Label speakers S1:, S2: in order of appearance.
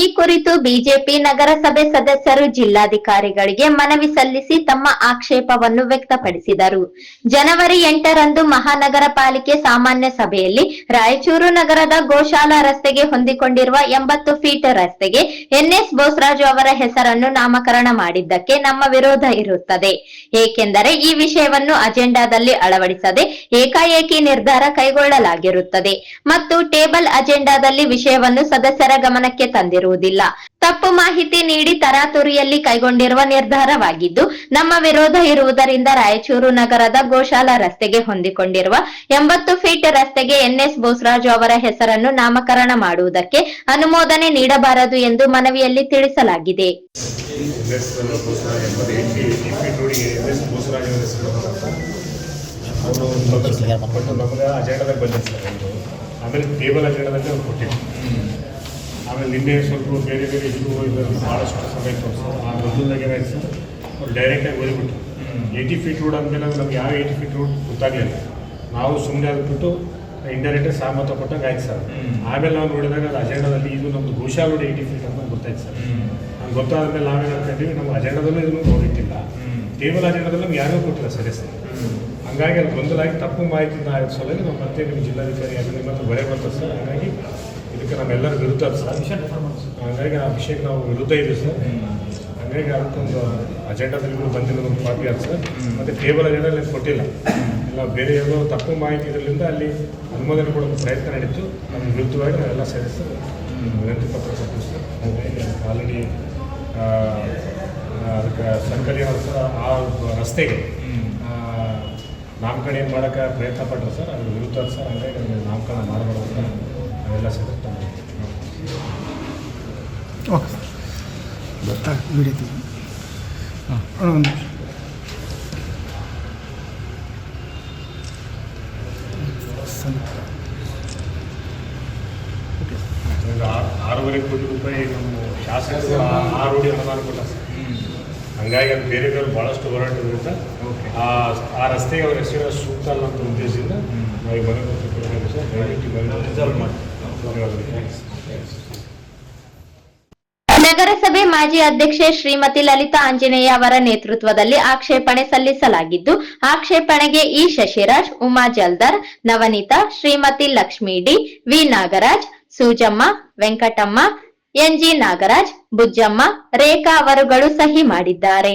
S1: ಈ ಕುರಿತು ಬಿಜೆಪಿ ನಗರಸಭೆ ಸದಸ್ಯರು ಜಿಲ್ಲಾಧಿಕಾರಿಗಳಿಗೆ ಮನವಿ ಸಲ್ಲಿಸಿ ತಮ್ಮ ಆಕ್ಷೇಪವನ್ನು ವ್ಯಕ್ತಪಡಿಸಿದರು. ಜನವರಿ ಎಂಟರಂದು ಮಹಾನಗರ ಪಾಲಿಕೆ ಸಾಮಾನ್ಯ ಸಭೆಯಲ್ಲಿ ರಾಯಚೂರು ನಗರದ ಗೋಶಾಲಾ ರಸ್ತೆಗೆ ಹೊಂದಿಕೊಂಡಿರುವ ಎಂಬತ್ತು ಫೀಟ್ ರಸ್ತೆಗೆ ಎನ್ಎಸ್ ಬೋಸರಾಜು ಅವರ ಹೆಸರನ್ನು ನಾಮಕರಣ ಮಾಡಿದ್ದಕ್ಕೆ ನಮ್ಮ ವಿರೋಧ ಇರುತ್ತದೆ. ಏಕೆಂದರೆ ಈ ವಿಷಯವನ್ನು ಅಜೆಂಡಾದಲ್ಲಿ ಅಳವಡಿಸದೆ ಏಕಾಏಕಿ ನಿರ್ಧಾರ ಕೈಗೊಳ್ಳಲಾಗಿರುತ್ತದೆ. ಮತ್ತು ಟೇಬಲ್ ಅಜೆಂಡಾದಲ್ಲಿ ವಿಷಯವನ್ನು ಸದಸ್ಯರ ಗಮನಕ್ಕೆ ತಂದಿರುವುದಿಲ್ಲ ತಪ್ಪು ಮಾಹಿತಿ ನೀಡಿ ತರಾತುರಿಯಲ್ಲಿ ಕೈಗೊಂಡಿರುವ ನಿರ್ಧಾರವಾಗಿದ್ದು, ನಮ್ಮ ವಿರೋಧ ಇರುವುದರಿಂದ ರಾಯಚೂರು ನಗರದ ಗೋಶಾಲಾ ರಸ್ತೆಗೆ ಹೊಂದಿಕೊಂಡಿರುವ ಎಂಬತ್ತು ಫೀಟ್ ರಸ್ತೆಗೆ ಎನ್ಎಸ್ ಬೋಸರಾಜು ಅವರ ಹೆಸರನ್ನು ನಾಮಕರಣ ಮಾಡುವುದಕ್ಕೆ ಅನುಮೋದನೆ ನೀಡಬಾರದು ಎಂದು ಮನವಿಯಲ್ಲಿ ತಿಳಿಸಲಾಗಿದೆ.
S2: ಆಮೇಲೆ ಟೇಬಲ್ ಅಜೆಂಡದಲ್ಲಿ ಅವ್ರು ಆಮೇಲೆ ನಿನ್ನೆ ಸ್ವಲ್ಪ ಬೇರೆ ಬೇರೆ ಇಶ್ಯೂ ಇದರಲ್ಲಿ ಭಾಳಷ್ಟು ಸಮಯ ತೋರಿಸ್ತಾರೆ ಸರ್ ಆ ಮೊದಲದಾಗ ಏನಾಯ್ತು ಸರ್ ಅವ್ರು ಡೈರೆಕ್ಟಾಗಿ ಓದಿಬಿಟ್ರು. ಏಯ್ಟಿ ಫೀಟ್ ರೋಡ್ ಅಂದಮೇಲೆ ನಮ್ಗೆ ಯಾವ ಏಯ್ಟಿ ಫೀಟ್ ರೋಡ್ ಗೊತ್ತಾಗಲಿಲ್ಲ. ನಾವು ಸುಮ್ಮನೆ ಆಗಿಬಿಟ್ಟು ಇಂಡೈರೆಕ್ಟಾಗಿ ಸಹಮತ ಕೊಟ್ಟಾಗ ಆಯ್ತು ಸರ್. ಆಮೇಲೆ ನಾವು ನೋಡಿದಾಗ ಅದು ಅಜೆಂಡಾದಲ್ಲಿ ಇದು ನಮ್ಮದು ಗೋಶಾ ರೋಡ್ ಏಯ್ಟಿ ಫೀಟ್ ಅಂತ ಗೊತ್ತಾಯ್ತು ಸರ್. ನಮ್ಗೆ ಗೊತ್ತಾದ ಮೇಲೆ ನಾವೇನು ಅನ್ಕೊಂಡ್ವಿ ನಮ್ಮ ಅಜೆಂಡಾದಲ್ಲೂ ಇದನ್ನು ನೋಡಿಟ್ಟಿಲ್ಲ. ಟೇಬಲ್ ಅಜೆಂಡಾದಲ್ಲಿ ನಮ್ಗೆ ಯಾರಿಗೂ ಕೊಟ್ಟಿಲ್ಲ ಸರ್ ಹಂಗಾಗಿ ಅದು ಗೊಂದಲಾಗಿ ತಪ್ಪು ಮಾಹಿತಿ ಆಯ್ತು ಸಲುವಾಗಿ ನಾವು ಮತ್ತೆ ನಿಮ್ಮ ಜಿಲ್ಲಾಧಿಕಾರಿ ಅದು ನಿಮ್ಮ ಹತ್ರ ಬರೆ ಬರ್ತದೆ ಸರ್. ಹಾಗಾಗಿ ಇದಕ್ಕೆ ನಮ್ಮೆಲ್ಲರ ವಿರುದ್ಧ ಸರ್. ಹಾಗಾಗಿ ಆ ವಿಷಯಕ್ಕೆ ನಾವು ವಿರುದ್ಧ ಇದೆ ಸರ್. ಹಂಗಾಗಿ ಅದಕ್ಕೊಂದು ಅಜೆಂಡಾದಲ್ಲಿ ಕೂಡ ಬಂದಿರೋದು ಒಂದು ಪಾರ್ಟಿ ಅದು ಸರ್. ಮತ್ತು ಟೇಬಲ್ ಅಜೆಂಡಲ್ಲಿ ಕೊಟ್ಟಿಲ್ಲ. ಇಲ್ಲ ಬೇರೆ ಯಾವುದೋ ತಪ್ಪು ಮಾಹಿತಿ ಇದರಿಂದ ಅಲ್ಲಿ ಅನುಮೋದನೆ ಕೊಡೋದು ಪ್ರಯತ್ನ ನಡೀತು. ನಮ್ಮ ವಿರುದ್ಧವಾಗಿ ನಾವೆಲ್ಲ ಸರ್ ವಿನಂತಿ ಪತ್ರ ಕೊಟ್ಟು ಸರ್. ಹಾಗಾಗಿ ಆಲ್ರೆಡಿ ಅದಕ್ಕೆ ಸಂಕಲನ ಸರ್ ಆ ರಸ್ತೆಗೆ ನಾಮಕರಣ ಏನು ಮಾಡೋಕ್ಕೆ ಪ್ರಯತ್ನ ಪಟ್ಟರು ಸರ್ ಅದ್ರ ವಿರುದ್ಧ ಸರ್. ಹಂಗಾಗಿ ನಾಮಕರಣ ಮಾಡಬಾರ್ದು ನಾವೆಲ್ಲ ಸದಸ್ಯರು
S3: ಓಕೆ ಗೊತ್ತಾ ವಿಡಿಯೋ ಹಾಂ ಒಂದು
S2: ಆರೂವರೆ ಕೋಟಿ ರೂಪಾಯಿ ನಮ್ಮ ಶಾಸಕರು ಆ- ಆ ರೋಡಿ ಅನುದಾನ ಕೊಟ್ಟ. ಸರ್ ಹಂಗಾಗಿ ಅದು ಬೇರೆ ಬೇರೆ ಭಾಳಷ್ಟು ಹೋರಾಟ ಆ ಆ ರಸ್ತೆಗೆ ಅವ್ರ ಹೆಸರು ಸೂಕ್ತ ಅಲ್ಲ ಅಂತ ಉದ್ದೇಶದಿಂದ ನಾವು ಮನೆ
S1: ನಗರಸಭೆ ಮಾಜಿ ಅಧ್ಯಕ್ಷೆ ಶ್ರೀಮತಿ ಲಲಿತಾ ಆಂಜನೇಯ ಅವರ ನೇತೃತ್ವದಲ್ಲಿ ಆಕ್ಷೇಪಣೆ ಸಲ್ಲಿಸಲಾಗಿದ್ದು, ಆಕ್ಷೇಪಣೆಗೆ E Shashiraj, Uma Jaldar, Navaneetha, Shrimati Lakshmi D, V Nagaraj, Soojamma, Venkatamma NG Nagaraj, Bujjamma, Rekha ಅವರುಗಳು ಸಹಿ ಮಾಡಿದ್ದಾರೆ.